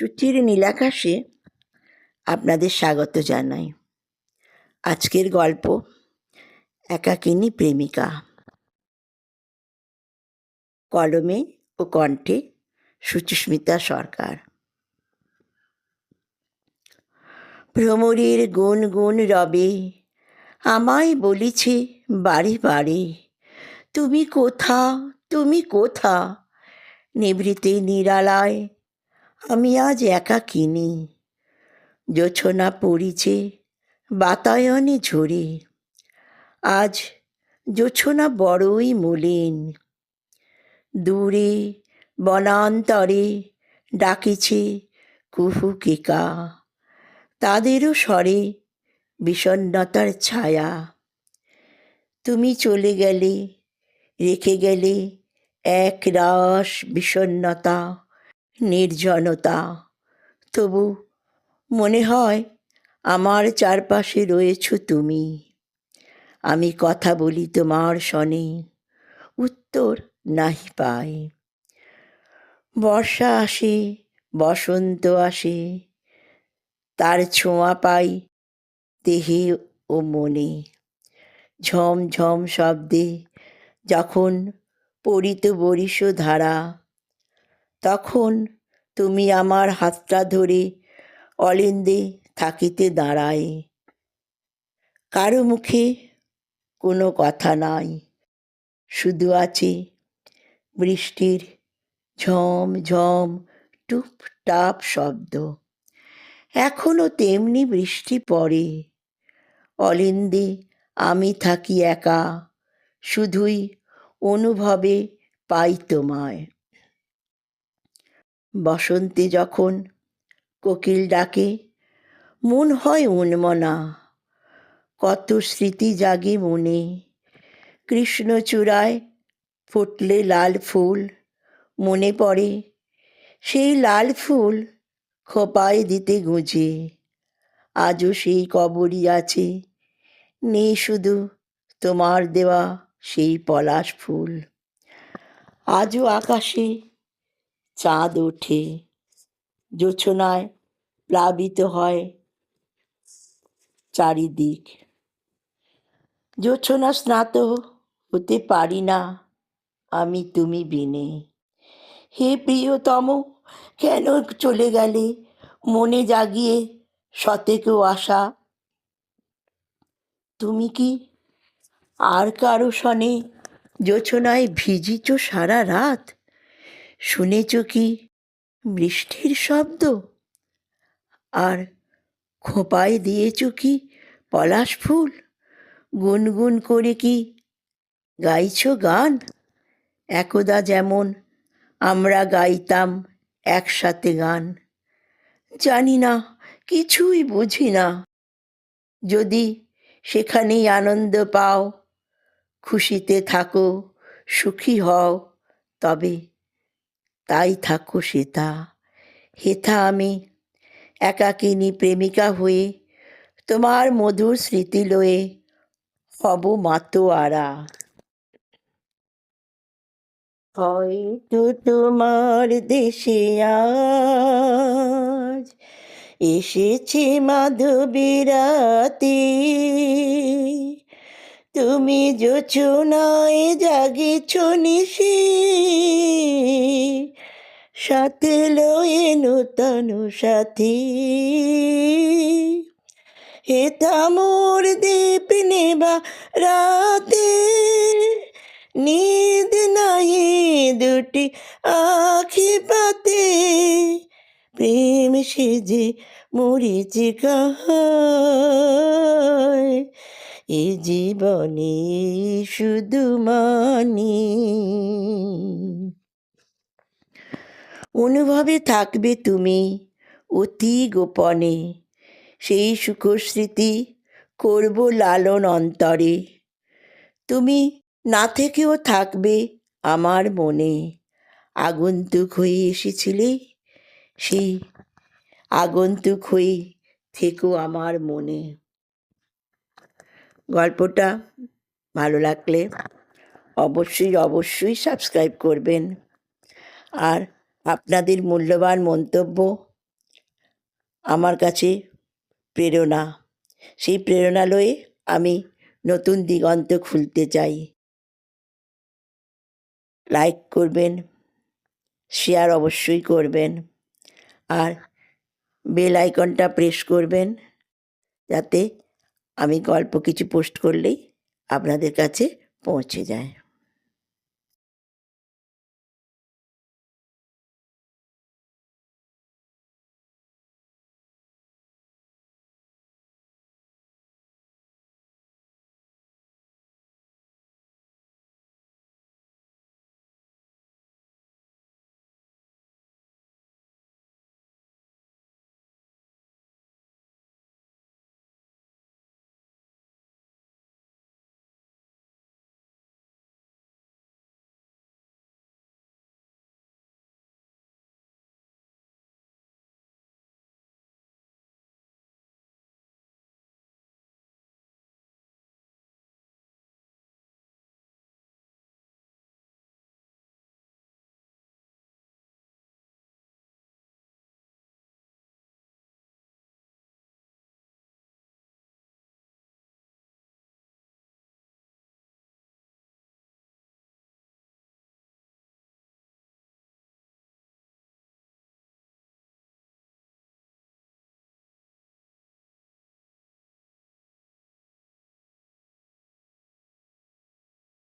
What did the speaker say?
সুচির নীলাকাশে আপনাদের স্বাগত জানাই। আজকের গল্প, একাকিনী প্রেমিকা। কলমে ও কণ্ঠে সুচিস্মিতা সরকার। ভ্রমরের গুন গুন রবে, আমায় বলিছে বারে বারে তুমি কোথা তুমি কোথা? নিভৃতে নিরালায় আমি আজ একা কিনি জোছনা পড়িছে, বাতায়নে ঝরে। আজ জোছনা বড়ই মলিন। দূরে, বনান্তরে ডাকিছে, কুহু কেকা। তাদেরও স্বরে বিষণ্ণতার ছায়া। তুমি চলে গেলে, রেখে গেলে এক রাস বিষণ্ণতা। নির্জনতা। তবু মনে হয় আমার চারপাশে রয়েছ তুমি। আমি কথা বলি তোমার শনে উত্তর নাহি পাই বর্ষা আসে, বসন্ত আসে, তার ছোঁয়া পাই দেহে ও মনে। ঝম ঝম শব্দে যখন পড়িত বরিশ ধারা তখন তুমি আমার হাতটা ধরে অলিন্দে থাকিতে দাঁড়ায়। কারও মুখে কোনো কথা নাই। শুধু আছে বৃষ্টির ঝম ঝম টুপ টাপ শব্দ। এখনও তেমনি বৃষ্টি পড়ে। অলিন্দে, আমি থাকি একা। শুধুই অনুভবে পাই তোমায়। বসন্তে যখন কোকিল ডাকে, মন হয় উন্মনা কত স্মৃতি জাগে মনে। কৃষ্ণচূড়ায় ফুটলে লাল ফুল, মনে পড়ে সেই লাল ফুল খোপায় দিতে গুঁজে। আজও সেই কবরই আছে, নেই শুধু তোমার দেওয়া সেই পলাশ ফুল। আজও আকাশে চাঁদ ওঠে। জোছনায় প্লাবিত হয় চারিদিক। জোছনা স্নাত হতে পারি না আমি তুমি বিনে। হে প্রিয়তম, কেন চলে গেলে? মনে জাগিয়ে সতেকেও আশা। তুমি কি আর কারও সনে জোছনায় ভিজিছ সারা রাত? শুনেছ কি? বৃষ্টির শব্দ? আর খোঁপায় দিয়েছ কি পলাশ ফুল? গুনগুন করে কি গাইছ গান? একদা যেমন আমরা গাইতাম একসাথে গান। জানি না, কিছুই বুঝি না। যদি সেখানেই আনন্দ পাও, খুশিতে থাকো, সুখী হও, তবে তাই থাকো সেতা। হেথা আমি একাকিনী প্রেমিকা হয়ে তোমার মধুর স্মৃতি লয়ে হব মাতোয়ারা। হয়তো তোমার দেশে আজ এসেছে মাধবীরাতে তুমি যোচনায় জাগেছ নিশি। সাথে লয়ে নূতন সাথী। হেথা মোর দীপ নেবা রাতে, নিদ নাহি দুটি আখি পাতে। প্রেম সেজে মরিচি কাহায় এ জীবনে শুধু মানি। অনুভবে থাকবে তুমি অতি গোপনে। সেই সুখস্মৃতি করব লালন অন্তরে। তুমি না থেকেও থাকবে আমার মনে। আগন্তুক হয়ে এসেছিলে সেই আগন্তুক হয়ে থেকো আমার মনে। গল্পটা ভালো লাগলে অবশ্যই অবশ্যই সাবস্ক্রাইব করবেন। আর আপনাদের মূল্যবান মন্তব্য আমার কাছে প্রেরণা। সেই প্রেরণালয়ে আমি নতুন দিগন্ত খুলতে চাই। লাইক করবেন, শেয়ার অবশ্যই করবেন, আর বেল আইকনটা প্রেস করবেন যাতে আমি গল্প কিছু পোস্ট করলেই আপনাদের কাছে পৌঁছে যায়।